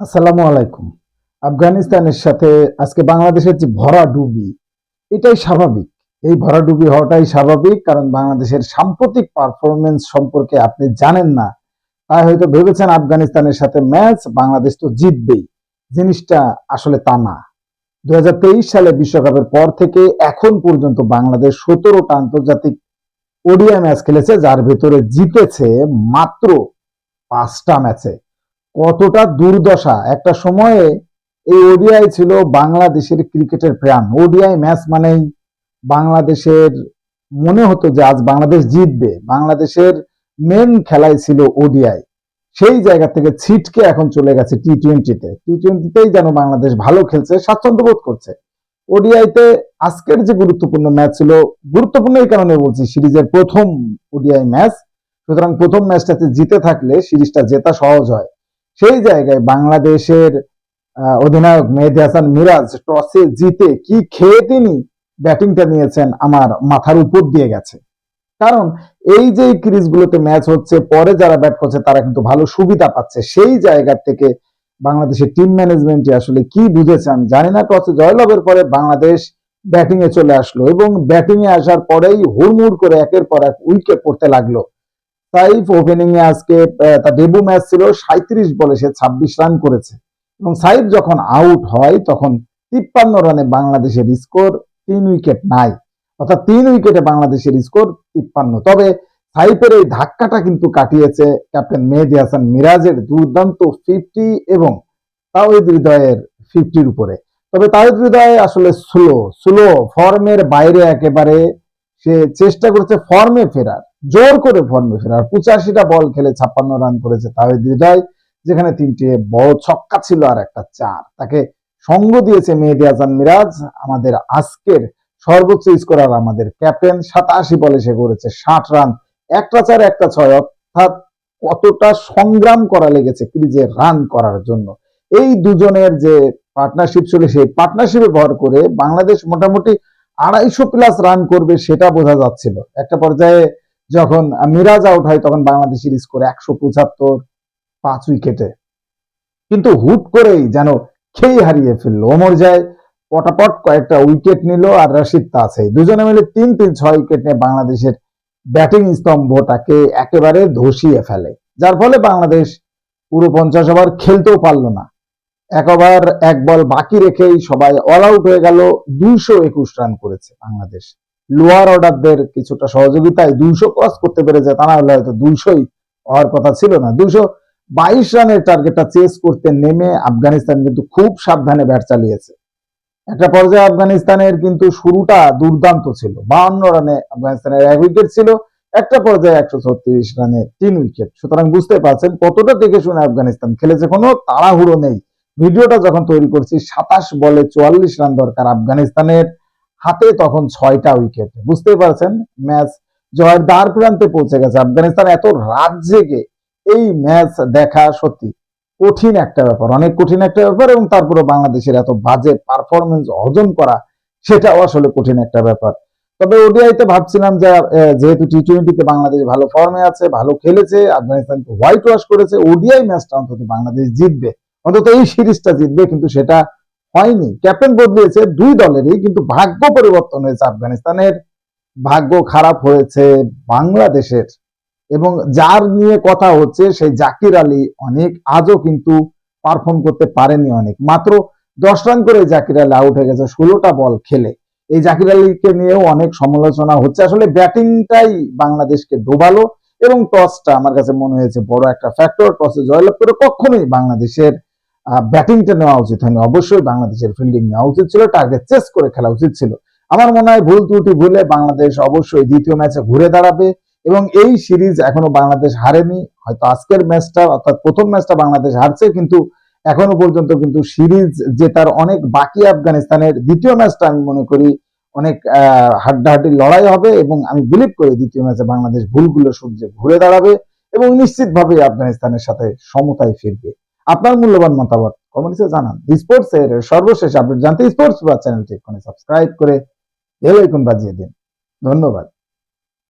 আসসালামু আলাইকুম। আফগানিস্তানের সাথে আজকে বাংলাদেশের যে ভরাডুবি এটাই স্বাভাবিক। এই ভরাডুবি হওয়াটাই স্বাভাবিক, কারণ বাংলাদেশের সাম্প্রতিক পারফরমেন্স সম্পর্কে আপনি জানেন না। তাই হয়তো ভেবেছেন আফগানিস্তানের সাথে ম্যাচ বাংলাদেশ তো জিতবেই। জিনিসটা আসলে তা না। দু হাজার তেইশ সালে বিশ্বকাপের পর থেকে এখন পর্যন্ত বাংলাদেশ সতেরোটা আন্তর্জাতিক ওডিআই ম্যাচ খেলেছে, যার ভেতরে জিতেছে মাত্র পাঁচটা ম্যাচে কতটা দুর্দশা? একটা সময়ে এই ওডিআই ছিল বাংলাদেশের ক্রিকেটের প্রাণ। ওডিআই ম্যাচ মানেই বাংলাদেশের, মনে হতো যে আজ বাংলাদেশ জিতবে। বাংলাদেশের মেন খেলাই ছিল ওডিআই সেই জায়গা থেকে ছিটকে এখন চলে গেছে টি টোয়েন্টিতে টি টোয়েন্টিতেই যেন বাংলাদেশ ভালো খেলছে, স্বাচ্ছন্দ্য বোধ করছে। ওডিআইতে আজকের যে গুরুত্বপূর্ণ ম্যাচ ছিল, গুরুত্বপূর্ণ এই কারণে বলছি, সিরিজের প্রথম ওডিআই ম্যাচ সুতরাং প্রথম ম্যাচটাতে জিতে থাকলে সিরিজটা জেতা সহজ হয়। সেই জায়গায় বাংলাদেশের অধিনায়ক মেহেদি হাসান মিরাজ টসে জিতে কি খেয়ে তিনি ব্যাটিংটা নিয়েছেন আমার মাথার উপর দিয়ে গেছে। কারণ এই যে ক্রিজগুলোতে ম্যাচ হচ্ছে, পরে যারা ব্যাট করছে তারা কিন্তু ভালো সুবিধা পাচ্ছে। সেই জায়গা থেকে বাংলাদেশের টিম ম্যানেজমেন্টে আসলে কি বুঝেছে আমি জানি না, টসে জয়লাভের পরে বাংলাদেশ ব্যাটিং এ চলে আসলো এবং ব্যাটিং এ আসার পরেই হুড়মুড় করে একের পর এক উইকেট পড়তে লাগল। সাইফ ওপেনিং এ আজকে তার ডেবু ম্যাচ ছিল সাঁত্রিশ বলে সে ছাব্বিশ রান করেছে। এবং সাইফ যখন আউট হয়, তখন তিপ্পান্ন রানে বাংলাদেশের স্কোর তিন উইকেট নাই। অর্থাৎ তিন উইকেটে বাংলাদেশের স্কোর তিপ্পান্ন। তবে সাইফের এই ধাক্কাটা কিন্তু কাটিয়েছে ক্যাপ্টেন মেহেদি হাসান মিরাজের দুর্দান্ত ফিফটি এবং তাওহিদ হৃদয়ের ফিফটির উপরে। তবে তাওহিদ হৃদয় আসলে স্লো স্লো ফর্মের বাইরে একেবারে সে চেষ্টা করছে ফর্মে ফেরার। জোর করে ফর্মে ফেরার পঁচাশিটা বল খেলে ছাপ্পান্ন রান করেছে তাহিদ হৃদয় যেখানে তিনটে বড় ছক্কা ছিল আর একটা চার। তাকে সঙ্গ দিয়েছে মেহেদি হাসান মিরাজ। আমাদের আজকের সর্বোচ্চ স্কোরার আমাদের ক্যাপ্টেন, সাতাশি বলে সে করেছে ষাট রান। একটা চার একটা ছয়, অর্থাৎ কতটা সংগ্রাম করা লেগেছে ক্রিজে রান করার জন্য। এই দুজনের যে পার্টনারশিপ ছিল, সেই পার্টনারশিপে ভর করে বাংলাদেশ মোটামুটি আড়াইশো প্লাস রান করবে সেটা বোঝা যাচ্ছিল। একটা পর্যায়ে যখন মিরাজ আউট হয়, তখন বাংলাদেশের স্কোর একশো পঁচাত্তর পাঁচ উইকেটে কিন্তু হুট করেই যেন খেই হারিয়ে ফেলল। ওমর যায় পটাপট কয়েকটা উইকেট নিল আর রশিদ তাসে দুজনে মিলে তিন তিন ছয় উইকেট নিয়ে বাংলাদেশের ব্যাটিং স্তম্ভটাকে একেবারে ধসিয়ে ফেলে। যার ফলে বাংলাদেশ পুরো পঞ্চাশ ওভার খেলতেও পারল না। এক ওভার এক বল বাকি রেখেই সবাই অল আউট হয়ে গেল। দুইশো একুশ রান করেছে বাংলাদেশ। লোয়ার অর্ডারদের কিছুটা সহযোগিতায় দুইশো ক্রস করতে পেরেছে, তা না হলে হয়তো দুইশোই হওয়ার কথা ছিল না। দুইশো বাইশ রানের টার্গেটটা চেস করতে নেমে আফগানিস্তান কিন্তু খুব সাবধানে ব্যাট চালিয়েছে। একটা পর্যায়ে আফগানিস্তানের কিন্তু শুরুটা দুর্দান্ত ছিল। বাহান্ন রানে আফগানিস্তানের এক উইকেট ছিল, একটা পর্যায়ে একশো ছত্রিশ রানে তিন উইকেট সুতরাং বুঝতে পারছেন কতটা দেখে শুনে আফগানিস্তান খেলেছে, কোনো তাড়াহুড়ো নেই। ভিডিওটা যখন তৈরি করছি, সাতাশ বলে চুয়াল্লিশ রান দরকার আফগানিস্তানের। হাতে তখন ছয়টা উইকেট বুঝতেই পারছেন? ম্যাচ জয়ের দ্বার প্রান্তে পৌঁছে গেছে। আফগানিস্তান এত রাত জেগে এই ম্যাচ দেখা সত্যি কঠিন একটা ব্যাপার। অনেক কঠিন একটা ব্যাপার এবং তারপরে বাংলাদেশের এত বাজে পারফরমেন্স অর্জন করা সেটাও আসলে কঠিন একটা ব্যাপার। তবে ওডিআইতে ভাবছিলাম যে যেহেতু টি টোয়েন্টিতে বাংলাদেশ ভালো ফর্মে আছে, ভালো খেলেছে আফগানিস্তানকে হোয়াইট ওয়াশ করেছে, ওডিআই ম্যাচটা অন্তত বাংলাদেশ জিতবে। অন্তত এই সিরিজটা জিতবে, কিন্তু সেটা হয়নি। ক্যাপ্টেন বদলিয়েছে দুই দলেরই, কিন্তু ভাগ্য পরিবর্তন হয়েছে আফগানিস্তানের। ভাগ্য খারাপ হয়েছে বাংলাদেশের। এবং যার নিয়ে কথা হচ্ছে, সেই জাকির আলী অনেক, আজও কিন্তু পারফর্ম করতে পারেনি অনেক। মাত্র দশ রান করে জাকির আলী আউট হয়ে গেছে, ষোলোটা বল খেলে। এই জাকির আলীকে নিয়েও অনেক সমালোচনা হচ্ছে। আসলে ব্যাটিংটাই বাংলাদেশকে ডোবালো, এবং টসটা আমার কাছে মনে হয়েছে বড় একটা ফ্যাক্টর টসে জয়লাভ করে কখনোই বাংলাদেশের ব্যাটিংটা নেওয়া উচিত হয়নি। অবশ্যই বাংলাদেশের ফিল্ডিং নেওয়া উচিত ছিল টার্গেট চেস করে খেলা উচিত ছিল। আমার মনে হয় ভুল ত্রুটি ভুলে বাংলাদেশ অবশ্যই দ্বিতীয় ম্যাচে ঘুরে দাঁড়াবে এবং এই সিরিজ এখনও বাংলাদেশ হারেনি। হয়তো আজকের ম্যাচটা অর্থাৎ প্রথম ম্যাচটা বাংলাদেশ হারছে, কিন্তু এখনও পর্যন্ত কিন্তু সিরিজ জেতার অনেক বাকি আফগানিস্তানের দ্বিতীয় ম্যাচটা আমি মনে করি অনেক হাড্ডাহাড্ডি লড়াই হবে এবং আমি বিলিভ করি দ্বিতীয় ম্যাচে বাংলাদেশ ভুলগুলো সূর্যে ঘুরে দাঁড়াবে এবং নিশ্চিতভাবে আফগানিস্তানের সাথে সমতায় ফিরবে। আপনার মূল্যবান মতামত কমেন্টসে জানান। স্পোর্টস এর সর্বশেষ আপডেট জানতে স্পোর্টস বা চ্যানেলটি এক্ষুনি সাবস্ক্রাইব করে বেল আইকন বাজিয়ে দিন। ধন্যবাদ।